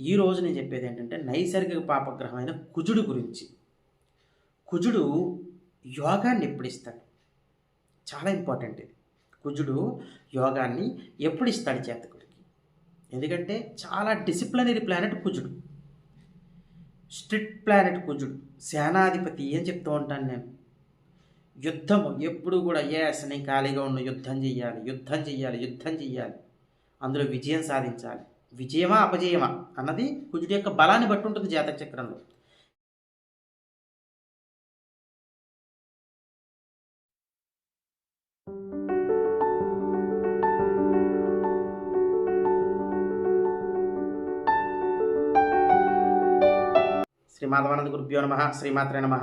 ఈరోజు నేను చెప్పేది ఏంటంటే నైసర్గిక పాపగ్రహమైన కుజుడు గురించి. కుజుడు యోగాన్ని ఎప్పుడు ఇస్తాడు చాలా ఇంపార్టెంట్ ఇది. కుజుడు యోగాన్ని ఎప్పుడు ఇస్తాడు జాతకుడికి ఎందుకంటే చాలా డిసిప్లినరీ ప్లానెట్ కుజుడు. స్ట్రిక్ట్ ప్లానెట్ కుజుడు. సేనాధిపతి ఏం చెప్తూ ఉంటాను నేను. యుద్ధము ఎప్పుడు కూడా ఎస్ నేను ఖాళీగా ఉన్న యుద్ధం చెయ్యాలి యుద్ధం చెయ్యాలి యుద్ధం చెయ్యాలి అందులో విజయం సాధించాలి. విజయమా అపజయమా అన్నది కుజుడి యొక్క బలాన్ని బట్టి ఉంటుంది జాతక చక్రంలో. శ్రీ మాధవానంద గురుభ్యో నమ శ్రీమాత్రే నమ.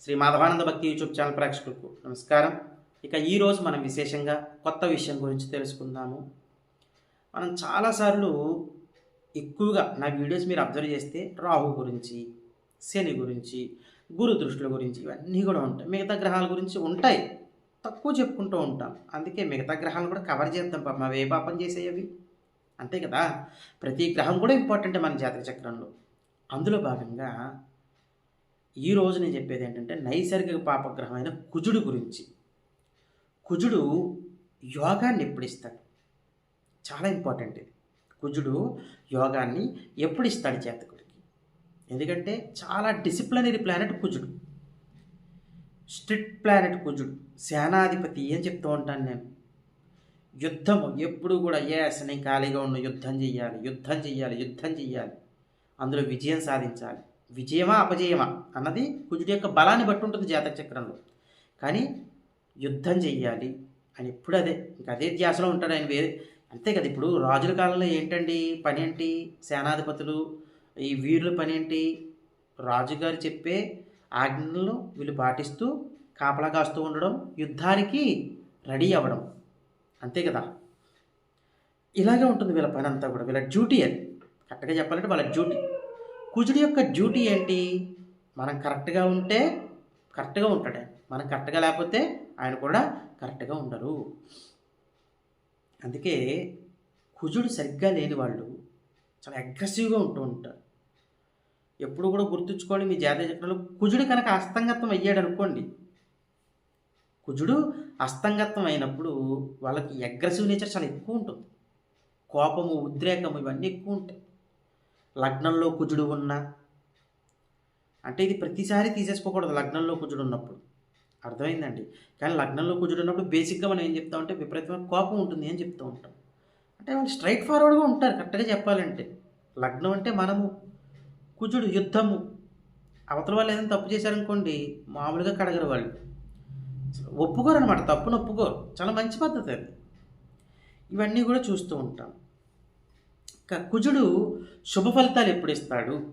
శ్రీ మాధవానంద భక్తి యూట్యూబ్ ఛానల్ ప్రేక్షకులకు నమస్కారం. ఇక ఈరోజు మనం విశేషంగా కొత్త విషయం గురించి తెలుసుకుందాము. మనం చాలాసార్లు ఎక్కువగా నా వీడియోస్ మీరు అబ్జర్వ్ చేస్తే రాహు గురించి శని గురించి గురు దృష్టిల గురించి ఇవన్నీ కూడా ఉంటాయి. మిగతా గ్రహాల గురించి ఉంటాయి. తక్కువ చెప్పుకుంటూ ఉంటాం. అందుకే మిగతా గ్రహాలు కూడా కవర్ చేద్దాం పాపం. అవి ఏ పాపం చేసేవి అంతే కదా? ప్రతి గ్రహం కూడా ఇంపార్టెంట్ మన జాతక చక్రంలో. అందులో భాగంగా ఈరోజు నేను చెప్పేది ఏంటంటే నైసర్గిక పాపగ్రహమైన కుజుడు గురించి. కుజుడు యోగాన్ని ఎప్పుడు ఇస్తాడు? చాలా ఇంపార్టెంట్ ఇది. కుజుడు యోగాన్ని ఎప్పుడు ఇస్తాడు జాతకుడికి ఎందుకంటే చాలా డిసిప్లినరీ ప్లానెట్ కుజుడు. స్ట్రిక్ట్ ప్లానెట్ కుజుడు. సేనాధిపతి ఏం చెప్తూ ఉంటాను నేను. యుద్ధము ఎప్పుడు కూడా ఎస్ నేను ఖాళీగా ఉన్న యుద్ధం చెయ్యాలి యుద్ధం చెయ్యాలి యుద్ధం చెయ్యాలి. అందులో విజయం సాధించాలి. విజయమా అపజయమా అన్నది కుజుడి యొక్క బలాన్ని బట్టి ఉంటుంది జాతక చక్రంలో. కానీ యుద్ధం చెయ్యాలి అని ఎప్పుడు అదే ఇంకా అదే ధ్యాసలో ఉంటాడు ఆయన వేరే అంతే కదా. ఇప్పుడు రాజుల కాలంలో ఏంటండి? పని ఏంటి? సేనాధిపతులు ఈ వీరుల పని ఏంటి? రాజుగారు చెప్పే ఆజ్ఞలను వీళ్ళు పాటిస్తూ కాపలా కాస్తూ ఉండడం యుద్ధానికి రెడీ అవ్వడం. అంతే కదా. ఇలాగే ఉంటుంది వీళ్ళ పని అంతా కూడా. వీళ్ళ డ్యూటీ అది. కరెక్ట్గా చెప్పాలంటే వాళ్ళ డ్యూటీ. కుజుడి యొక్క డ్యూటీ ఏంటి? మనం కరెక్ట్గా ఉంటే కరెక్ట్గా ఉంటాడు మనం కరెక్ట్గా లేకపోతే ఆయన కూడా కరెక్ట్గా ఉండరు అందుకే కుజుడు సరిగ్గా లేని వాళ్ళు చాలా అగ్రెసివ్గా ఉంటూ ఉంటారు. ఎప్పుడు కూడా గుర్తుంచుకోండి మీ జాతీయ చక్రంలో కుజుడు కనుక అస్తంగత్వం అయ్యాడు అనుకోండి కుజుడు అస్తంగత్వం అయినప్పుడు వాళ్ళకి అగ్రెసివ్ నేచర్ చాలా ఎక్కువ ఉంటుంది. కోపము ఉద్రేకము ఇవన్నీ ఎక్కువ ఉంటాయి. లగ్నంలో కుజుడు ఉన్న అంటే ఇది ప్రతిసారి తీసేసుకోకూడదు లగ్నంలో కుజుడు ఉన్నప్పుడు. అర్థమైందండి. కానీ లగ్నంలో కుజుడు ఉన్నప్పుడు బేసిక్గా మనం ఏం చెప్తామంటే విపరీతమైన కోపం ఉంటుంది అని చెప్తూ ఉంటాం. అంటే వాళ్ళు స్ట్రైట్ ఫార్వర్డ్గా ఉంటారు కరెక్ట్గా చెప్పాలంటే. లగ్నం అంటే మనము కుజుడు యుద్ధము. అవతల వాళ్ళు ఏదైనా తప్పు చేశారనుకోండి మామూలుగా కడగరు వాళ్ళు. ఒప్పుకోరు అనమాట తప్పును ఒప్పుకోరు. చాలా మంచి పద్ధతి అది. ఇవన్నీ కూడా చూస్తూ ఉంటాం. ఇంకా కుజుడు శుభ ఫలితాలు ఎప్పుడు ఇస్తాడు?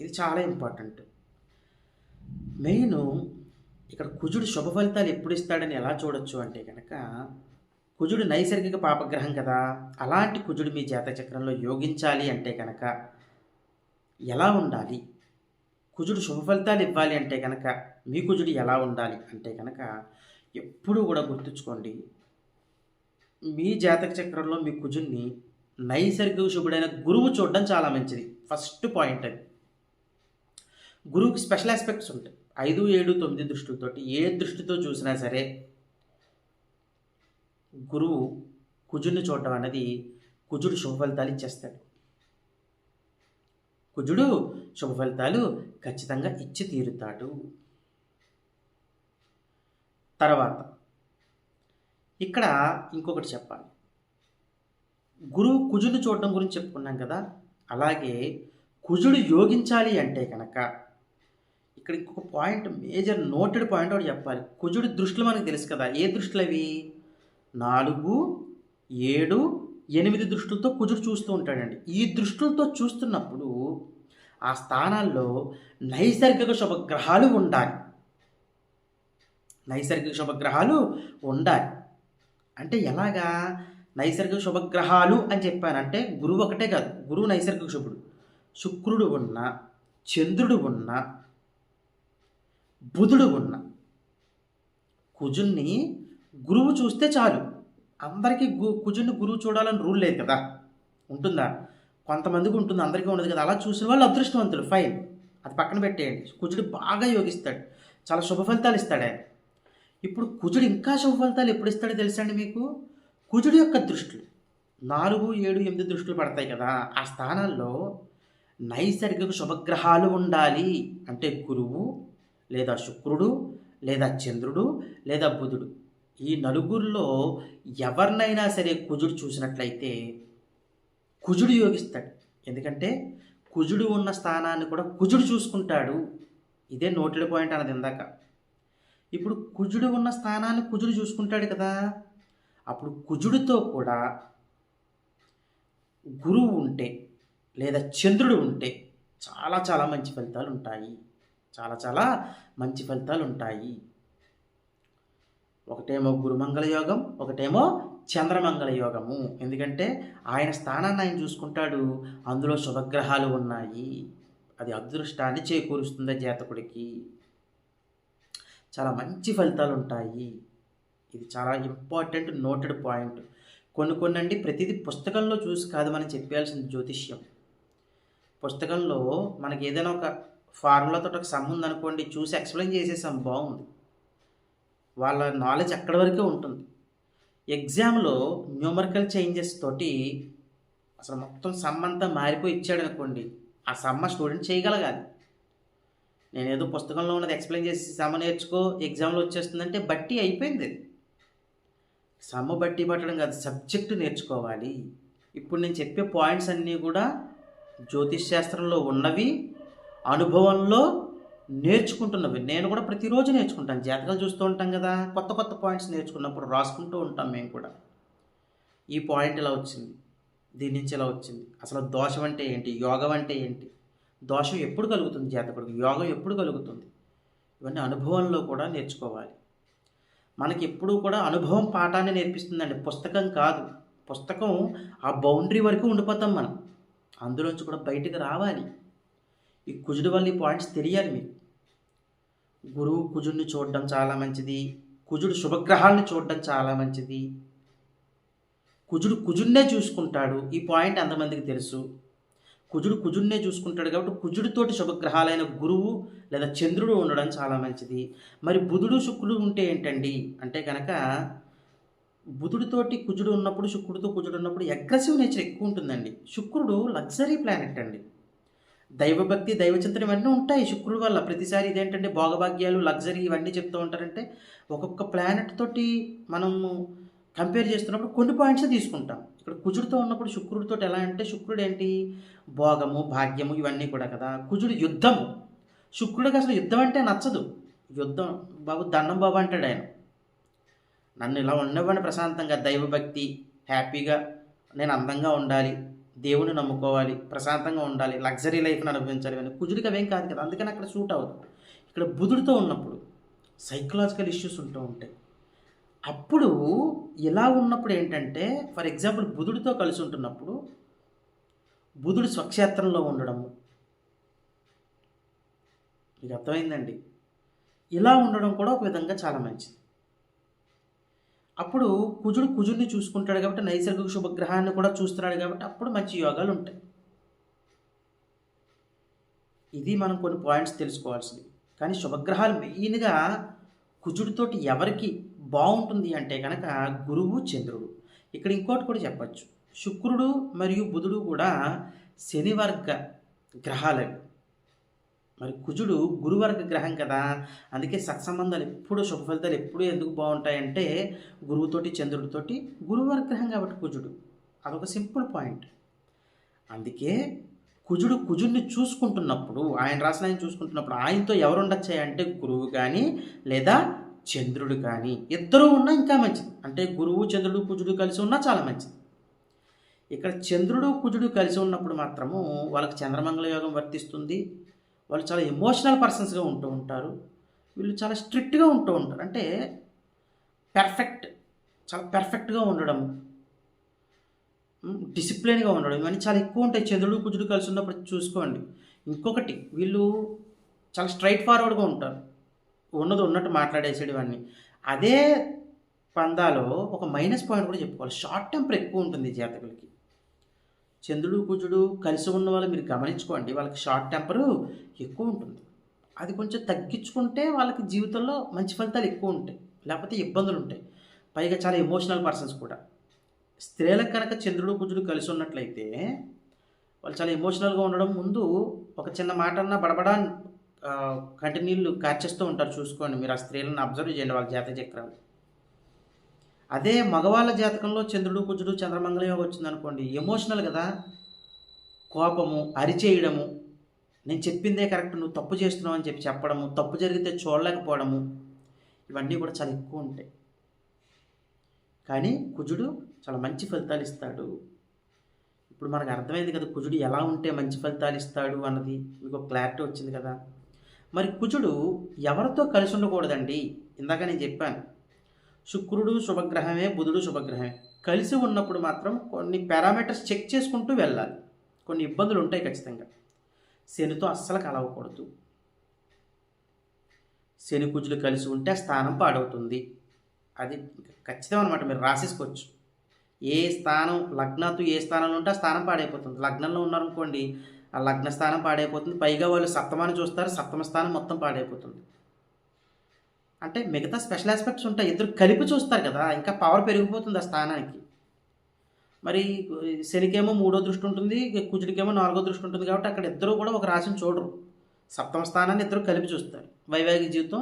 ఇది చాలా ఇంపార్టెంట్. మెయిన్ ఇక్కడ కుజుడు శుభ ఫలితాలు ఎప్పుడు ఇస్తాడని ఎలా చూడొచ్చు అంటే కనుక కుజుడు నైసర్గిక పాపగ్రహం కదా అలాంటి కుజుడు మీ జాతక చక్రంలో యోగించాలి అంటే కనుక ఎలా ఉండాలి? కుజుడు శుభ ఫలితాలు ఇవ్వాలి అంటే కనుక మీ కుజుడు ఎలా ఉండాలి అంటే కనుక ఎప్పుడూ కూడా గుర్తుంచుకోండి మీ జాతక చక్రంలో మీ కుజుడిని నైసర్గిక శుభుడైన గురువు చూడడం చాలా మంచిది. ఫస్ట్ పాయింట్ అది. గురువుకి స్పెషల్ ఆస్పెక్ట్స్ ఉంటాయి. ఐదు ఏడు తొమ్మిది దృష్టితోటి ఏ దృష్టితో చూసినా సరే గురువు కుజుడిని చూడడం అనేది కుజుడు శుభ ఫలితాలు ఇచ్చేస్తాడు. కుజుడు శుభ ఫలితాలు ఖచ్చితంగా ఇచ్చి తీరుతాడు. తర్వాత ఇక్కడ ఇంకొకటి చెప్పాలి. గురువు కుజుడు చూడడం గురించి చెప్పుకున్నాం కదా అలాగే కుజుడు యోగించాలి అంటే కనుక ఇక్కడ ఇంకొక పాయింట్ మేజర్ నోటెడ్ పాయింట్ ఒకటి చెప్పాలి. కుజుడి దృష్టిలో మనకు తెలుసు కదా ఏ దృష్టిలు అవి? నాలుగు ఏడు ఎనిమిది దృష్టిలతో కుజుడు చూస్తూ ఉంటాడండి. ఈ దృష్టిలతో చూస్తున్నప్పుడు ఆ స్థానాల్లో నైసర్గిక శుభగ్రహాలు ఉండాలి. నైసర్గిక శుభగ్రహాలు ఉండాలి. అంటే ఎలాగా? నైసర్గిక శుభగ్రహాలు అని చెప్పానంటే గురువు ఒకటే కాదు గురువు నైసర్గిక శుభుడు. శుక్రుడు ఉన్న చంద్రుడు ఉన్న బుధుడు ఉన్న కుజుణ్ణి గురువు చూస్తే చాలు. అందరికీ గు కుజుడిని గురువు చూడాలని రూల్ లేదు కదా. ఉంటుందా? కొంతమందికి ఉంటుంది అందరికీ ఉండదు కదా. అలా చూసిన వాళ్ళు అదృష్టవంతులు. ఫైన్. అది పక్కన పెట్టేయండి. కుజుడు బాగా యోగిస్తాడు. చాలా శుభ ఫలితాలు ఇస్తాడు ఆయన. ఇప్పుడు కుజుడు ఇంకా శుభ ఫలితాలు ఎప్పుడు ఇస్తాడో తెలుసా అండి మీకు? కుజుడు యొక్క దృష్టిలు. నాలుగు ఏడు ఎనిమిది దృష్టిలు పడతాయి కదా. ఆ స్థానాల్లో నైసర్గిక శుభగ్రహాలు ఉండాలి. అంటే గురువు లేదా శుక్రుడు లేదా చంద్రుడు లేదా బుధుడు. ఈ నలుగురిలో ఎవరినైనా సరే కుజుడు చూసినట్లయితే కుజుడు యోగిస్తాడు. ఎందుకంటే కుజుడు ఉన్న స్థానాన్ని కూడా కుజుడు చూసుకుంటాడు. ఇదే నోటెడ్ పాయింట్ అన్నది ఇందాక. ఇప్పుడు కుజుడు ఉన్న స్థానాన్ని కుజుడు చూసుకుంటాడు కదా. అప్పుడు కుజుడితో కూడా గురువు ఉంటే లేదా చంద్రుడు ఉంటే చాలా చాలా మంచి ఫలితాలు ఉంటాయి. చాలా చాలా మంచి ఫలితాలు ఉంటాయి ఒకటేమో గురుమంగళ యోగం ఒకటేమో చంద్రమంగళ యోగము. ఎందుకంటే ఆయన స్థానాన్ని ఆయన చూసుకుంటాడు. అందులో శుభగ్రహాలు ఉన్నాయి. అది అదృష్టాన్ని చేకూరుస్తుంది జాతకుడికి. చాలా మంచి ఫలితాలు ఉంటాయి ఇది చాలా ఇంపార్టెంట్ నోటెడ్ పాయింట్. కొన్ని కొన్ని అండి ప్రతిదీ పుస్తకంలో చూసి కాదు మనం చెప్పాల్సిన జ్యోతిష్యం. పుస్తకంలో మనకి ఏదైనా ఒక ఫార్ములాతో ఒక సమ్ ఉందనుకోండి చూసి ఎక్స్ప్లెయిన్ చేసేసాం బాగుంది. వాళ్ళ నాలెడ్జ్ అక్కడి వరకే ఉంటుంది. ఎగ్జామ్లో న్యూమరికల్ చేంజెస్ తోటి అసలు మొత్తం సమ్ అంతా మారిపోయి ఇచ్చాడు అనుకోండి ఆ సమ్మ స్టూడెంట్ చేయగలగాలి. నేనేదో పుస్తకంలో ఉన్నది ఎక్స్ప్లెయిన్ చేసి సమ్మ నేర్చుకో ఎగ్జామ్లో వచ్చేస్తుందంటే బట్టి అయిపోయింది. సమ్మ బట్టి పట్టడం కాదు సబ్జెక్టు నేర్చుకోవాలి. ఇప్పుడు నేను చెప్పే పాయింట్స్ అన్నీ కూడా జ్యోతిష్ శాస్త్రంలో ఉన్నవి అనుభవంలో నేర్చుకుంటున్నవి. నేను కూడా ప్రతిరోజు నేర్చుకుంటాను. జాతకాలు చూస్తూ ఉంటాం కదా. కొత్త కొత్త పాయింట్స్ నేర్చుకున్నప్పుడు రాసుకుంటూ ఉంటాం మేము కూడా. ఈ పాయింట్ ఇలా వచ్చింది? దీని నుంచి ఇలా వచ్చింది? అసలు దోషం అంటే ఏంటి? యోగం అంటే ఏంటి? దోషం ఎప్పుడు కలుగుతుంది జాతకుడికి? యోగం ఎప్పుడు కలుగుతుంది? ఇవన్నీ అనుభవంలో కూడా నేర్చుకోవాలి. మనకి ఎప్పుడూ కూడా అనుభవం పాఠాన్ని నేర్పిస్తుందండి. పుస్తకం కాదు. పుస్తకం ఆ బౌండరీ వరకు ఉండిపోతాం మనం. అందులోంచి కూడా బయటకు రావాలి. ఈ కుజుడు వల్ల ఈ పాయింట్స్ తెలియాలి మీకు. గురువు కుజుడిని చూడడం చాలా మంచిది. కుజుడు శుభగ్రహాలను చూడడం చాలా మంచిది. కుజుడు కుజుడినే చూసుకుంటాడు. ఈ పాయింట్ ఎంతమందికి తెలుసు. కుజుడు కుజుడినే చూసుకుంటాడు కాబట్టి కుజుడితోటి శుభగ్రహాలైన గురువు లేదా చంద్రుడు ఉండడం చాలా మంచిది. మరి బుధుడు శుక్రుడు ఉంటే ఏంటండి? అంటే కనుక బుధుడితోటి కుజుడు ఉన్నప్పుడు శుక్రుడితో కుజుడు ఉన్నప్పుడు అగ్రెసివ్ నేచర్ ఎక్కువ ఉంటుందండి. శుక్రుడు లగ్జరీ ప్లానెట్ అండి. దైవభక్తి దైవచింతన ఇవన్నీ ఉంటాయి శుక్రుడు వల్ల. ప్రతిసారి ఇదేంటంటే భోగభాగ్యాలు లగ్జరీ ఇవన్నీ చెప్తూ ఉంటారంటే ఒక్కొక్క ప్లానెట్ తోటి మనము కంపేర్ చేస్తున్నప్పుడు కొన్ని పాయింట్స్ తీసుకుంటాం. ఇక్కడ కుజుడితో ఉన్నప్పుడు శుక్రుడితో ఎలా అంటే శుక్రుడు ఏంటి భోగము భాగ్యము ఇవన్నీ కూడా కదా. కుజుడు యుద్ధము శుక్రుడికి అసలు యుద్ధం అంటే నచ్చదు. యుద్ధం బాబు దండం బాబు అంటాడు ఆయన. నన్ను ఇలా ఉండేవాడిని ప్రశాంతంగా దైవభక్తి హ్యాపీగా నేను అందంగా ఉండాలి. దేవుని నమ్ముకోవాలి ప్రశాంతంగా ఉండాలి లగ్జరీ లైఫ్ని అనుభవించాలి అని కుజుడికి అవేం కాదు కదా అందుకని అక్కడ సూట్ అవ్వదు. ఇక్కడ బుధుడితో ఉన్నప్పుడు సైకలాజికల్ ఇష్యూస్ ఉంటూ ఉంటాయి. అప్పుడు ఇలా ఉన్నప్పుడు ఏంటంటే ఫర్ ఎగ్జాంపుల్ బుధుడితో కలిసి ఉంటున్నప్పుడు బుధుడు స్వక్షేత్రంలో ఉండడము. మీకు అర్థమైందండి? ఇలా ఉండడం కూడా ఒక విధంగా చాలా మంచిది. అప్పుడు కుజుడు కుజుడిని చూసుకుంటాడు కాబట్టి నైసర్గిక శుభగ్రహాన్ని కూడా చూస్తున్నాడు కాబట్టి అప్పుడు మంచి యోగాలు ఉంటాయి. ఇది మనం కొన్ని పాయింట్స్ తెలుసుకోవాల్సింది. కానీ శుభగ్రహాలు మెయిన్గా కుజుడితోటి ఎవరికి బాగుంటుంది అంటే కనుక గురువు చంద్రుడు. ఇక్కడ ఇంకోటి కూడా చెప్పచ్చు. శుక్రుడు మరియు బుధుడు కూడా శనివర్గ గ్రహాలవి మరి కుజుడు గురువర్గ గ్రహం కదా అందుకే సత్సంబంధాలు ఎప్పుడు శుభ ఫలితాలు ఎప్పుడు ఎందుకు బాగుంటాయంటే గురువుతోటి చంద్రుడితోటి గురువర్గ గ్రహం కాబట్టి కుజుడు. అదొక సింపుల్ పాయింట్. అందుకే కుజుడు కుజుడిని చూసుకుంటున్నప్పుడు ఆయన రాసిన ఆయన చూసుకుంటున్నప్పుడు ఆయనతో ఎవరు ఉండొచ్చాయి అంటే గురువు కానీ లేదా చంద్రుడు కానీ. ఇద్దరు ఉన్నా ఇంకా మంచిది. అంటే గురువు చంద్రుడు కుజుడు కలిసి ఉన్నా చాలా మంచిది. ఇక్కడ చంద్రుడు కుజుడు కలిసి ఉన్నప్పుడు మాత్రము వాళ్ళకి చంద్రమంగళ యోగం వర్తిస్తుంది. వాళ్ళు చాలా ఎమోషనల్ పర్సన్స్గా ఉంటూ ఉంటారు. వీళ్ళు చాలా స్ట్రిక్ట్గా ఉంటూ ఉంటారు. అంటే పెర్ఫెక్ట్ చాలా పెర్ఫెక్ట్గా ఉండడం డిసిప్లిన్గా ఉండడం ఇవన్నీ చాలా ఎక్కువ ఉంటాయి. చంద్రుడు కుజుడు కలిసి ఉన్నప్పుడు చూసుకోండి. ఇంకొకటి వీళ్ళు చాలా స్ట్రైట్ ఫార్వర్డ్గా ఉంటారు. ఉన్నది ఉన్నట్టు మాట్లాడేసాడు ఇవన్నీ అదే పందాలో ఒక మైనస్ పాయింట్ కూడా చెప్పుకోవాలి. షార్ట్ టెంపర్ ఎక్కువ ఉంటుంది జాతకులకి. చంద్రుడు కుజుడు కలిసి ఉన్న వాళ్ళు మీరు గమనించుకోండి వాళ్ళకి షార్ట్ టెంపరు ఎక్కువ ఉంటుంది. అది కొంచెం తగ్గించుకుంటే వాళ్ళకి జీవితంలో మంచి ఫలితాలు ఎక్కువ ఉంటాయి లేకపోతే ఇబ్బందులు ఉంటాయి. పైగా చాలా ఎమోషనల్ పర్సన్స్ కూడా. స్త్రీలకు కనుక చంద్రుడు కుజుడు కలిసి ఉన్నట్లయితే వాళ్ళు చాలా ఎమోషనల్గా ఉండడం ముందు ఒక చిన్న మాట అన్నా బడబడా కంటి నీళ్ళు కార్చేస్తూ ఉంటారు. చూసుకోండి మీరు ఆ స్త్రీలను అబ్జర్వ్ చేయండి వాళ్ళ జాతక చక్రాలు. అదే మగవాళ్ళ జాతకంలో చంద్రుడు కుజుడు చంద్రమంగళ యోగం వచ్చిందనుకోండి ఎమోషనల్ కదా? కోపము అరిచేయడము. నేను చెప్పిందే కరెక్ట్ నువ్వు తప్పు చేస్తున్నావు అని చెప్పి చెప్పడము తప్పు జరిగితే చూడలేకపోవడము. ఇవన్నీ కూడా చాలా ఎక్కువ ఉంటాయి. కానీ కుజుడు చాలా మంచి ఫలితాలు ఇస్తాడు. ఇప్పుడు మనకు అర్థమైంది కదా కుజుడు ఎలా ఉంటే మంచి ఫలితాలు ఇస్తాడు అన్నది మీకు క్లారిటీ వచ్చింది కదా. మరి కుజుడు ఎవరితో కలిసి ఉండకూడదండి? ఇందాక నేను చెప్పాను శుక్రుడు శుభగ్రహమే బుధుడు శుభగ్రహమే. కలిసి ఉన్నప్పుడు మాత్రం కొన్ని పారామీటర్స్ చెక్ చేసుకుంటూ వెళ్ళాలి. కొన్ని ఇబ్బందులు ఉంటాయి ఖచ్చితంగా. శనితో అస్సలు కలవకూడదు. శని కుజులు కలిసి ఉంటే ఆ స్థానం పాడవుతుంది. అది ఖచ్చితం అనమాట మీరు రాసేసుకోవచ్చు. ఏ స్థానం లగ్నతో ఏ స్థానంలో ఉంటే ఆ స్థానం పాడైపోతుంది. లగ్నంలో ఉన్నారనుకోండి ఆ లగ్న స్థానం పాడైపోతుంది. పైగా వాళ్ళు సప్తమాన్ని చూస్తారు సప్తమ స్థానం మొత్తం పాడైపోతుంది. అంటే మిగతా స్పెషల్ ఆస్పెక్ట్స్ ఉంటాయి. ఇద్దరు కలిపి చూస్తారు కదా ఇంకా పవర్ పెరిగిపోతుంది ఆ స్థానానికి. మరి శనికేమో మూడో దృష్టి ఉంటుంది కుజుడికేమో నాలుగో దృష్టి ఉంటుంది కాబట్టి అక్కడ ఇద్దరు కూడా ఒక రాశిని చూడరు. సప్తమ స్థానాన్ని ఇద్దరు కలిపి చూస్తారు. వైవాహిక జీవితం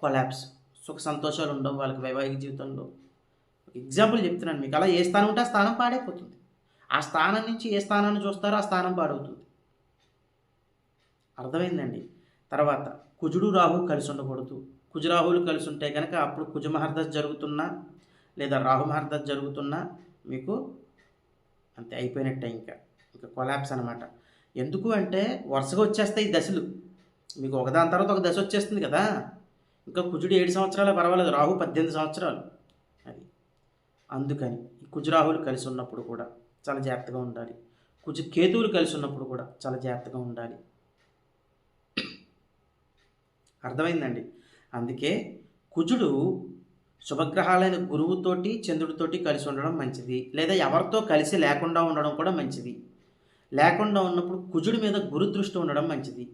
కొలాబ్స్ సుఖ సంతోషాలు ఉండవు వాళ్ళకి వైవాహిక జీవితంలో ఎగ్జాంపుల్ చెప్తున్నాను మీకు. అలా ఏ స్థానం ఉంటే ఆ స్థానం పాడైపోతుంది. ఆ స్థానం నుంచి ఏ స్థానాన్ని చూస్తారో ఆ స్థానం పాడవుతుంది. అర్థమైందండి? తర్వాత కుజుడు రాహు కలిసి ఉండకూడదు. కుజరాహువులు కలిసి ఉంటే కనుక అప్పుడు కుజమహర్దశ జరుగుతున్నా లేదా రాహుమహర్దశ జరుగుతున్నా మీకు అంతే అయిపోయినట్టే ఇంకా. ఇంకా కొలాప్స్ అనమాట ఎందుకు అంటే వరుసగా వచ్చేస్తాయి ఈ దశలు. మీకు ఒకదాని తర్వాత ఒక దశ వచ్చేస్తుంది కదా. ఇంకా కుజుడు ఏడు సంవత్సరాలు పర్వాలేదు రాహు పద్దెనిమిది సంవత్సరాలు అది. అందుకని ఈ కుజరాహులు కలిసి ఉన్నప్పుడు కూడా చాలా జాగ్రత్తగా ఉండాలి. కుజ కేతువులు కలిసి ఉన్నప్పుడు కూడా చాలా జాగ్రత్తగా ఉండాలి. అర్థమైందండి? అందుకే కుజుడు శుభగ్రహాలైన గురువుతోటి చంద్రుడితోటి కలిసి ఉండడం మంచిది. లేదా ఎవరితో కలిసి లేకుండా ఉండడం కూడా మంచిది. లేకుండా ఉన్నప్పుడు కుజుడి మీద గురు దృష్టి ఉండడం మంచిది.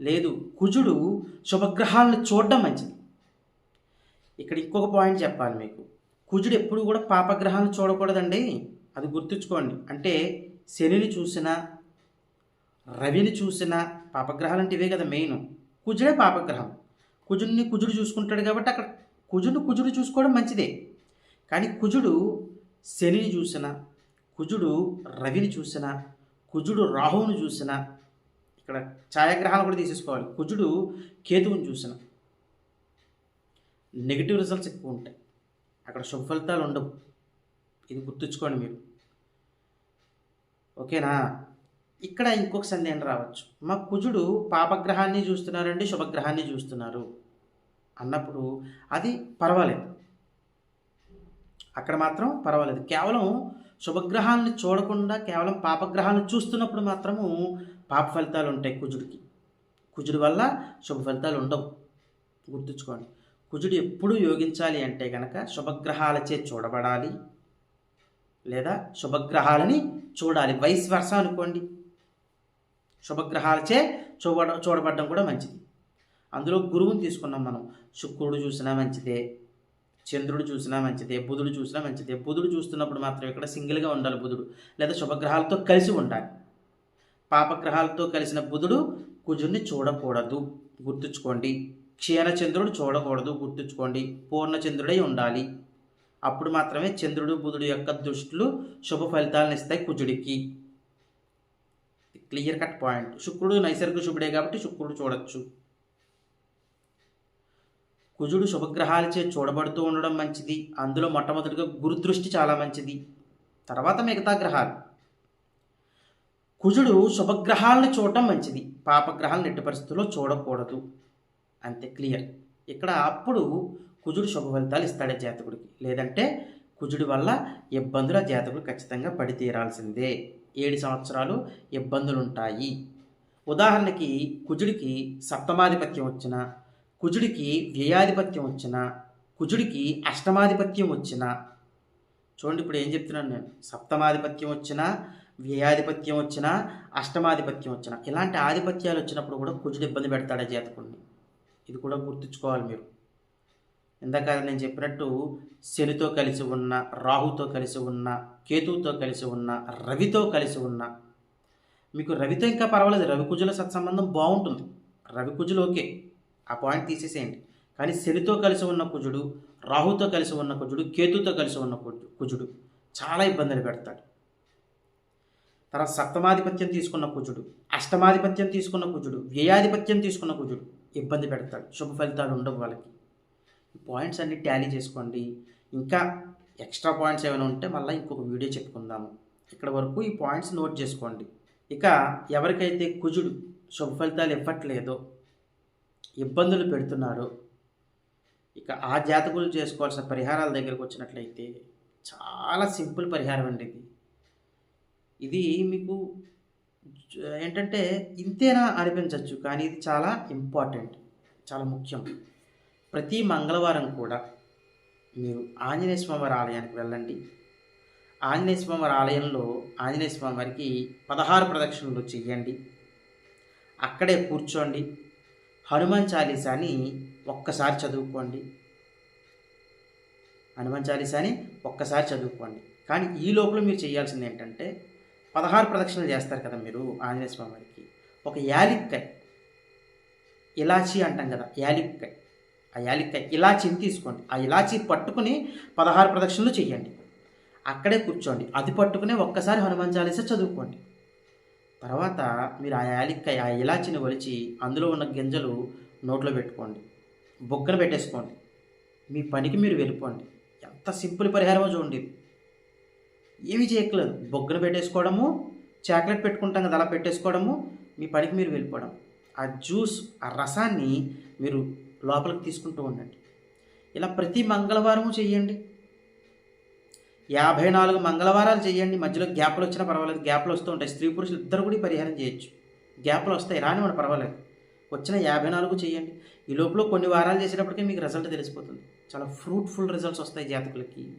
లేదు కుజుడు శుభగ్రహాలను చూడడం మంచిది. ఇక్కడ ఇంకొక పాయింట్ చెప్పాలి మీకు. కుజుడు ఎప్పుడు కూడా పాపగ్రహాలను చూడకూడదండి. అది గుర్తుంచుకోండి. అంటే శనిని చూసినా రవిని చూసినా పాపగ్రహాలు అంటే ఇవే కదా మెయిన్ కుజుడే పాపగ్రహం. కుజుడిని కుజుడు చూసుకుంటాడు కాబట్టి అక్కడ కుజుడు కుజుడు చూసుకోవడం మంచిదే. కానీ కుజుడు శనిని చూసిన కుజుడు రవిని చూసిన కుజుడు రాహువుని చూసిన ఇక్కడ ఛాయాగ్రహాలు కూడా తీసేసుకోవాలి. కుజుడు కేతువుని చూసిన. నెగిటివ్ రిజల్ట్స్ ఎక్కువ ఉంటాయి. అక్కడ శుభ ఫలితాలు ఉండవు. ఇది గుర్తుంచుకోండి మీరు. ఓకేనా? ఇక్కడ ఇంకొక సందేహం రావచ్చు. మా కుజుడు పాపగ్రహాన్ని చూస్తున్నారండి శుభగ్రహాన్ని చూస్తున్నారు అన్నప్పుడు అది పర్వాలేదు. అక్కడ మాత్రం పర్వాలేదు. కేవలం శుభగ్రహాలను చూడకుండా కేవలం పాపగ్రహాలను చూస్తున్నప్పుడు మాత్రము పాప ఫలితాలు ఉంటాయి కుజుడికి. కుజుడి వల్ల శుభ ఫలితాలు ఉండవు. గుర్తుంచుకోండి. కుజుడు ఎప్పుడు యోగించాలి అంటే కనుక శుభగ్రహాలచే చూడబడాలి లేదా శుభగ్రహాలని చూడాలి. వైస్ వర్ష అనుకోండి. శుభగ్రహాలచే చూడ చూడబడడం కూడా మంచిది. అందులో గురువుని తీసుకున్నాం మనం. శుక్రుడు చూసినా మంచిదే చంద్రుడు చూసినా మంచిదే బుధుడు చూసినా మంచిదే. బుధుడు చూస్తున్నప్పుడు మాత్రం ఇక్కడ సింగిల్గా ఉండాలి బుధుడు. లేదా శుభగ్రహాలతో కలిసి ఉండాలి. పాపగ్రహాలతో కలిసిన బుధుడు కుజుడిని చూడకూడదు. గుర్తుంచుకోండి. క్షీణచంద్రుడు చూడకూడదు. గుర్తుంచుకోండి. పూర్ణచంద్రుడై ఉండాలి. అప్పుడు మాత్రమే చంద్రుడు బుధుడు యొక్క దృష్టిలు శుభ ఫలితాలను ఇస్తాయి కుజుడికి. Clear cut point. శుక్రుడు నైసర్గిక శుభుడే కాబట్టి శుక్రుడు చూడొచ్చు. కుజుడు శుభగ్రహాలచే చూడబడుతూ ఉండడం మంచిది. అందులో మొట్టమొదటిగా గురుదృష్టి చాలా మంచిది. తర్వాత మిగతా గ్రహాలు. కుజుడు శుభగ్రహాలను చూడటం మంచిది. పాపగ్రహాలను ఎట్టి పరిస్థితుల్లో చూడకూడదు. అంతే క్లియర్. ఇక్కడ అప్పుడు కుజుడు శుభ ఫలితాలు ఇస్తాడే జాతకుడికి. లేదంటే కుజుడి వల్ల ఇబ్బందులు ఆ జాతకుడు ఖచ్చితంగా పడి తీరాల్సిందే. ఏడు సంవత్సరాలు ఇబ్బందులు ఉంటాయి ఉదాహరణకి కుజుడికి సప్తమాధిపత్యం వచ్చిన కుజుడికి వ్యయాధిపత్యం వచ్చిన కుజుడికి అష్టమాధిపత్యం వచ్చిన. చూడండి ఇప్పుడు ఏం చెప్తున్నాను నేను. సప్తమాధిపత్యం వచ్చిన వ్యయాధిపత్యం వచ్చినా అష్టమాధిపత్యం వచ్చినా. ఇలాంటి ఆధిపత్యాలు వచ్చినప్పుడు కూడా కుజుడు ఇబ్బంది పెడతాడు జాతకుడిని ఇది కూడా గుర్తుంచుకోవాలి మీరు. ఇందాక నేను చెప్పినట్టు శనితో కలిసి ఉన్న రాహుతో కలిసి ఉన్న కేతువుతో కలిసి ఉన్న రవితో కలిసి ఉన్న మీకు రవితో ఇంకా పర్వాలేదు. రవి కుజుల సత్సంబంధం బాగుంటుంది. రవి కుజులు ఓకే. ఆ పాయింట్ తీసేసేయండి. కానీ శనితో కలిసి ఉన్న కుజుడు రాహుతో కలిసి ఉన్న కుజుడు కేతుతో కలిసి ఉన్న కుజు- కుజుడు చాలా ఇబ్బందులు పెడతాడు. తర్వాత సప్తమాధిపత్యం తీసుకున్న కుజుడు అష్టమాధిపత్యం తీసుకున్న కుజుడు వ్యయాధిపత్యం తీసుకున్న కుజుడు ఇబ్బంది పెడతాడు. శుభ ఫలితాలు ఉండవు వాళ్ళకి. పాయింట్స్ అన్ని ట్యాలీ చేసుకోండి. ఇంకా ఎక్స్ట్రా పాయింట్స్ ఏమైనా ఉంటే మళ్ళీ ఇంకొక వీడియో చెప్పుకుందాము ఇక్కడ వరకు ఈ పాయింట్స్ నోట్ చేసుకోండి. ఇక ఎవరికైతే కుజుడు శుభ ఫలితాలు ఇవ్వట్లేదో ఇబ్బందులు పెడుతున్నాడో ఇక ఆ జాతకులు చేసుకోవాల్సిన పరిహారాల దగ్గరకు వచ్చినట్లయితే చాలా సింపుల్ పరిహారం అండి ఇది. ఇది మీకు ఏంటంటే ఇంతేనా అనిపించవచ్చు కానీ ఇది చాలా ఇంపార్టెంట్ చాలా ముఖ్యం. ప్రతి మంగళవారం కూడా మీరు ఆంజనేయ స్వామివారి ఆలయానికి వెళ్ళండి. ఆంజనేయ స్వామివారి ఆలయంలో ఆంజనేయ స్వామివారికి పదహారు ప్రదక్షిణలు చెయ్యండి. అక్కడే కూర్చోండి. హనుమాన్ చాలీసాని ఒక్కసారి చదువుకోండి. హనుమాన్ చాలీసాని ఒక్కసారి చదువుకోండి. కానీ ఈ లోపల మీరు చేయాల్సింది ఏంటంటే పదహారు ప్రదక్షిణలు చేస్తారు కదా మీరు ఆంజనేయ స్వామివారికి. ఒక యాలిక్కాయ ఇలాచి అంటాం కదా యాలిక్కాయ ఆ యాలిక్కాయ ఇలాచీని తీసుకోండి. ఆ ఇలాచీ పట్టుకుని పదహారు ప్రదక్షిణలు చేయండి. అక్కడే కూర్చోండి. అది పట్టుకునే ఒక్కసారి హనుమాన్ చాలీసా చదువుకోండి. తర్వాత మీరు ఆ యాలిక్కాయ ఆ ఇలాచీని ఒలిచి అందులో ఉన్న గింజలు నోట్లో పెట్టుకోండి. బొగ్గన పెట్టేసుకోండి. మీ పనికి మీరు వెళ్ళిపోండి. ఎంత సింపుల్ పరిహారమో చూడండి. ఏమి ఏమీ చేయట్లేదు బొగ్గన పెట్టేసుకోవడము చాక్లెట్ పెట్టుకుంటాం కదా అలా పెట్టేసుకోవడము మీ పనికి మీరు వెళ్ళిపోవడం. ఆ జ్యూస్ ఆ రసాన్ని మీరు లోపలికి తీసుకుంటూ ఉండండి. ఇలా ప్రతి మంగళవారము చెయ్యండి. యాభై నాలుగు మంగళవారాలు చేయండి మధ్యలో గ్యాప్లు వచ్చినా పర్వాలేదు. గ్యాప్లు వస్తూ ఉంటాయి. స్త్రీ పురుషులు ఇద్దరు కూడా పరిహారం చేయొచ్చు. గ్యాప్లు వస్తాయి. రాని మన పర్వాలేదు. వచ్చిన యాభై నాలుగు చేయండి ఈ లోపల కొన్ని వారాలు చేసేటప్పటికే మీకు రిజల్ట్ తెలిసిపోతుంది. చాలా ఫ్రూట్ఫుల్ రిజల్ట్స్ వస్తాయి జాతకులకి.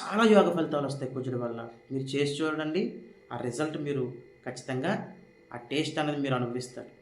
చాలా యోగ ఫలితాలు వస్తాయి కుజుడి వల్ల. మీరు చేసి చూడండి. ఆ రిజల్ట్ మీరు ఖచ్చితంగా ఆ టేస్ట్ అనేది మీరు అనుభవిస్తారు.